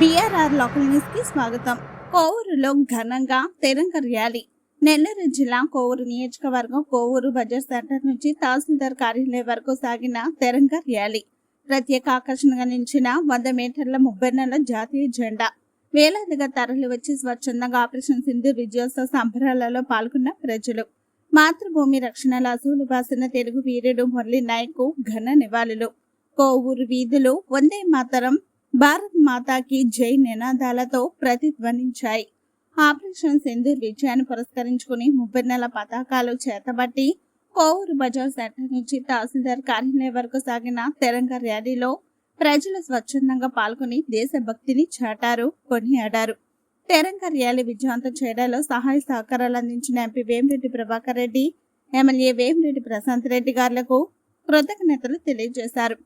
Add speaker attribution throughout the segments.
Speaker 1: BRR local న్యూస్కి స్వాగతం. కోవూరులో ఘనంగా తెరంగ ర్యాలీ. నెల్లూరు జిల్లా కోవూరు నియోజకవర్గం కోవూరు బజార్ సెంటర్ నుంచి తహసీల్దార్ కార్యాలయం వరకు సాగిన తెరంగ ర్యాలీ. ప్రత్యేక ఆకర్షణగా నిలిచిన వంద మీటర్ల ముప్పై నెలల జాతీయ జెండా. వేలాదిగా తరలి వచ్చి స్వచ్ఛందంగా ఆపరేషన్ సింధు విజయోత్సవ సంబరాలలో పాల్గొన్న ప్రజలు. మాతృభూమి రక్షణల అసూలు బాసిన తెలుగు వీరుడు మురళీ నాయక్ ఘన నివాళులు. కోవూరు వీధులు వందే మాతరం భారత్ మాతాకి జై నినాదాలతో ప్రతిధ్వనించాయి. ఆపరేషన్ సింధూర్ విజయాన్ని పురస్కరించుకుని ముప్పై నెల పతాకాలు చేతబట్టి కోవూరు బజార్ సెంటర్ నుంచి తహసీల్దార్ కార్యాలయం వరకు సాగిన తెరంగ ర్యాలీలో ప్రజలు స్వచ్ఛందంగా పాల్గొని దేశభక్తిని చాటారు కొనియాడారు. తెరంగ ర్యాలీ విజయవంతం చేయడంలో సహాయ సహకారాలు అందించిన ఎంపీ వేమిరెడ్డి ప్రభాకర్ రెడ్డి ఎమ్మెల్యే వేమిరెడ్డి ప్రశాంత్ రెడ్డి గారులకు కృతజ్ఞతలు తెలియజేశారు.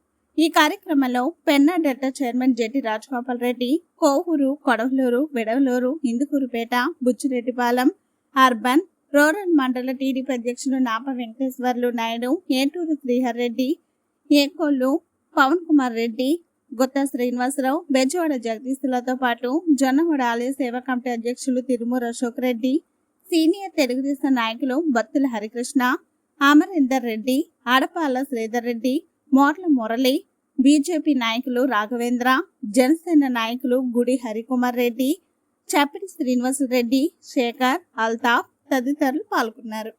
Speaker 1: ఈ కార్యక్రమంలో Penna delta chairman JT Rajagopal Reddy Kovur Kodavalur Vidavalur Indukurpet Buchireddypalem urban rural మండల టీడీపీ అధ్యక్షులు నాప వెంకటేశ్వర్లు నాయుడు ఏటూరు శ్రీహర్ రెడ్డి ఏకోళ్ళు పవన్ కుమార్ రెడ్డి గుత్తా శ్రీనివాసరావు బెజవాడ జగదీశులతో పాటు జొన్నగూడ ఆలయ సేవా కమిటీ అధ్యక్షులు తిరుమూరు అశోక్ రెడ్డి సీనియర్ తెలుగుదేశం నాయకులు బత్తుల హరికృష్ణ అమరేందర్ రెడ్డి ఆడపాల శ్రీధర్ రెడ్డి మోర్ల మురళి బీజేపీ నాయకులు రాఘవేంద్ర జనసేన నాయకులు గుడి హరికుమార్ రెడ్డి చప్పిడి శ్రీనివాసరెడ్డి శేఖర్ అల్తాఫ్ తదితరులు పాల్గొన్నారు.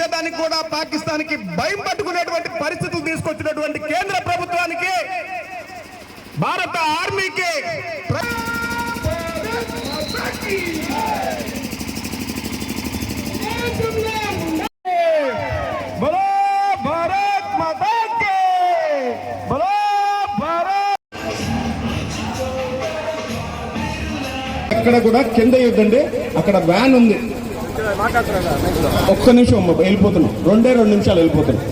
Speaker 2: చేసేదానికి కూడా పాకిస్తాన్కి భయం పట్టుకునేటువంటి పరిస్థితులు తీసుకొచ్చినటువంటి కేంద్ర ప్రభుత్వానికి భారత ఆర్మీకి అక్కడ కూడా కింద ఇద్దండి అక్కడ వ్యాన్ ఉంది. ఒక్క నిమిషం అమ్మ, వెళ్ళిపోతున్నాం. రెండే రెండు నిమిషాలు వెళ్ళిపోతున్నాం.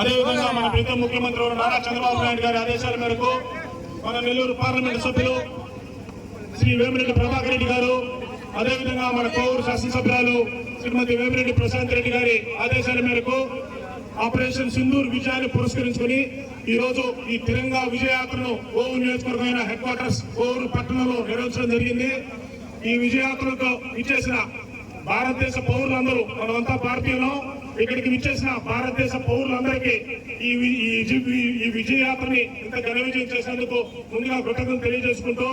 Speaker 3: అదేవిధంగా మన ప్రీతం ముఖ్యమంత్రి నారా చంద్రబాబు నాయుడు గారి ఆదేశాల మేరకు మన నెల్లూరు పార్లమెంటు సభ్యులు శ్రీ వేమిరెడ్డి ప్రభాకర్ రెడ్డి గారు అదేవిధంగా మన కోవూరు శాసనసభ్యురాలు శ్రీమతి వేమిరెడ్డి ప్రశాంత్ రెడ్డి గారి ఆదేశాల మేరకు ఆపరేషన్ సింధూర్ విజయాన్ని పురస్కరించుకుని ఈ రోజు ఈ తిరంగా విజయయాత్రను కోవూరు నియోజకవర్గమైన హెడ్ క్వార్టర్స్ కోవూరు పట్టణంలో నిర్వహించడం జరిగింది. ఈ విజయయాత్రకు ఇచ్చేసిన భారతదేశ పౌరులందరూ మనమంతా భారతీయులం ఇక్కడికి విచ్చేసిన భారతదేశ పౌరులందరికీ ఈ ఈ ఈ విజయయాత్రని ఇంత ఘన విజయం చేసినందుకు ముందుగా కృతజ్ఞతలు తెలియజేసుకుంటూ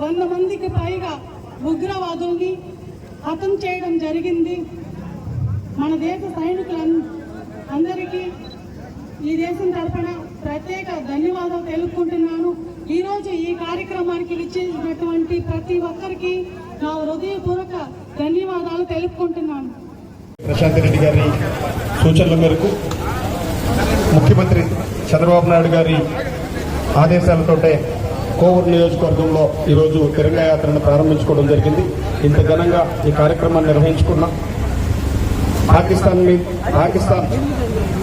Speaker 4: వంద మందికి పైగా ఉగ్రవాదుల్ని హతం చేయడం జరిగింది. మన దేశ సైనికుల అందరికీ ఈ దేశం తరఫున ప్రత్యేక ధన్యవాదాలు తెలుపుకుంటున్నాను. ఈరోజు ఈ కార్యక్రమానికి ఇచ్చేసినటువంటి ప్రతి ఒక్కరికి నా హృదయపూర్వక ధన్యవాదాలు తెలుపుకుంటున్నాను.
Speaker 2: ప్రశాంత్ రెడ్డి గారి సూచనల మేరకు ముఖ్యమంత్రి చంద్రబాబు నాయుడు గారి ఆదేశాలతోటే కోవూరు నియోజకవర్గంలో ఈరోజు తిరంగయాత్రను ప్రారంభించుకోవడం జరిగింది. ఇంత ఘనంగా ఈ కార్యక్రమాన్ని నిర్వహించుకున్నాం పాకిస్తాన్ మీ పాకిస్తాన్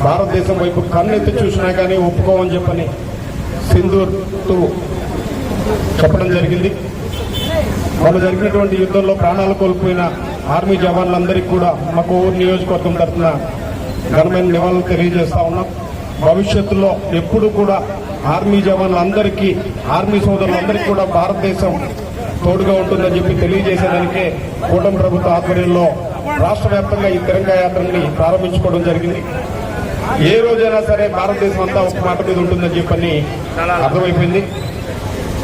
Speaker 2: భారతదేశం వైపు కన్నెత్తి చూసినా కానీ ఒప్పుకోమని చెప్పని సింధూర్తో చెప్పడం జరిగింది. వాళ్ళు జరిగినటువంటి యుద్ధంలో ప్రాణాలు కోల్పోయిన ఆర్మీ జవాన్లందరికీ కూడా మా కోవూరు నియోజకవర్గం తరఫున ఘనమైన నివాళులు తెలియజేస్తా ఉన్నాం. భవిష్యత్తులో ఎప్పుడు కూడా ఆర్మీ జవాన్లందరికీ ఆర్మీ సోదరులందరికీ కూడా భారతదేశం తోడుగా ఉంటుందని చెప్పి తెలియజేసేదానికే కూటమి ప్రభుత్వ ఆధ్వర్యంలో రాష్ట్ర వ్యాప్తంగా ఈ తిరంగా యాత్రని ప్రారంభించుకోవడం జరిగింది. ఏ రోజైనా సరే భారతదేశం అంతా ఒక మాట మీద ఉంటుందని చెప్పని అర్థమైపోయింది.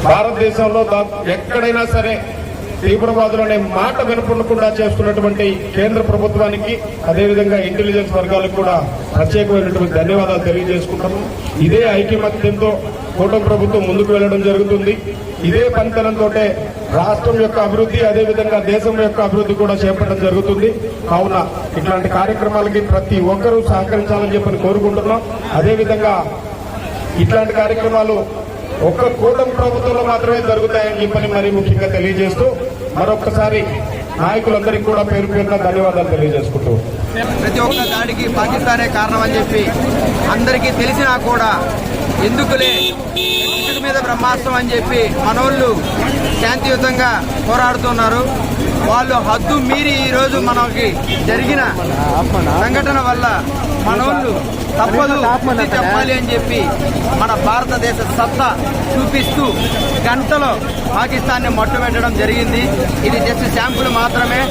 Speaker 2: భారతదేశంలో దా- ఎక్కడైనా సరే తీవ్రవాదులు అనే మాట వినపడకుండా చేస్తున్నటువంటి కేంద్ర ప్రభుత్వానికి అదేవిధంగా ఇంటెలిజెన్స్ వర్గాలకు కూడా ప్రత్యేకమైనటువంటి ధన్యవాదాలు తెలియజేసుకుంటాము ఇదే ఐక్యమత్యంతో కూటమి ప్రభుత్వం ముందుకు వెళ్ళడం జరుగుతుంది. ఇదే పనితనంతో రాష్ట్రం యొక్క అభివృద్ధి అదేవిధంగా దేశం యొక్క అభివృద్ధి కూడా చేపట్టడం జరుగుతుంది. కావున ఇట్లాంటి కార్యక్రమాలకి ప్రతి ఒక్కరూ సహకరించాలని చెప్పని కోరుకుంటున్నాం. అదేవిధంగా ఇట్లాంటి కార్యక్రమాలు ఒక్క కూటమి ప్రభుత్వంలో మాత్రమే జరుగుతాయని చెప్పని మరీ ముఖ్యంగా తెలియజేస్తూ మరొక్కసారి నాయకులందరికీ కూడా పేరు పేరున ధన్యవాదాలు తెలియజేసుకుంటూ.
Speaker 5: ప్రతి ఒక్క దాడికి పాకిస్తానే కారణం అని చెప్పి అందరికీ తెలిసినా కూడా ఎందుకులే మీద బ్రహ్మాస్త్రం అని చెప్పి మనోళ్ళు శాంతియుతంగా పోరాడుతున్నారు. వాళ్ళు హద్దు మీరి ఈరోజు మనకి జరిగిన సంఘటన వల్ల మనోళ్ళు తప్పదు చెప్పాలి అని చెప్పి మన భారతదేశ సత్తా చూపిస్తూ గంటలో పాకిస్తాన్ని మట్టుబెట్టడం జరిగింది. ఇది జస్ట్ శాంపుల్ మాత్రమే.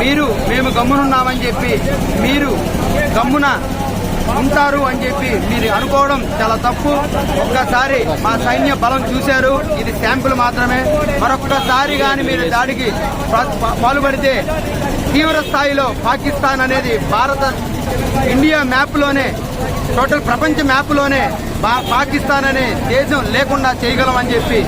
Speaker 5: మీరు మేము గమ్మునున్నామని చెప్పి మీరు గమ్మున ఉంటారు అని చెప్పి మీరు అనుకోవడం చాలా తప్పు. ఒక్కసారి మా సైన్య బలం చూశారు. ఇది శాంపుల్ మాత్రమే. మరొక్కసారి కానీ మీరు దాడికి పాల్పడితే తీవ్ర స్థాయిలో పాకిస్తాన్ అనేది భారత ఇండియా మ్యాప్లోనే టోటల్ ప్రపంచ మ్యాప్లోనే బా- పాకిస్తాన్ అనే దేశం లేకుండా చేయగలమని చెప్పి.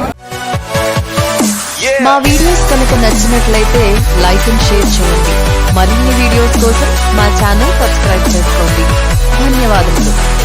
Speaker 6: మా వీడియోస్ కనుక నచ్చినట్లయితే లైక్ అండ్ షేర్ చేయండి. మరిన్ని వీడియోస్ కోసం మా ఛానల్ సబ్స్క్రైబ్ చేసుకోండి. мне ладно.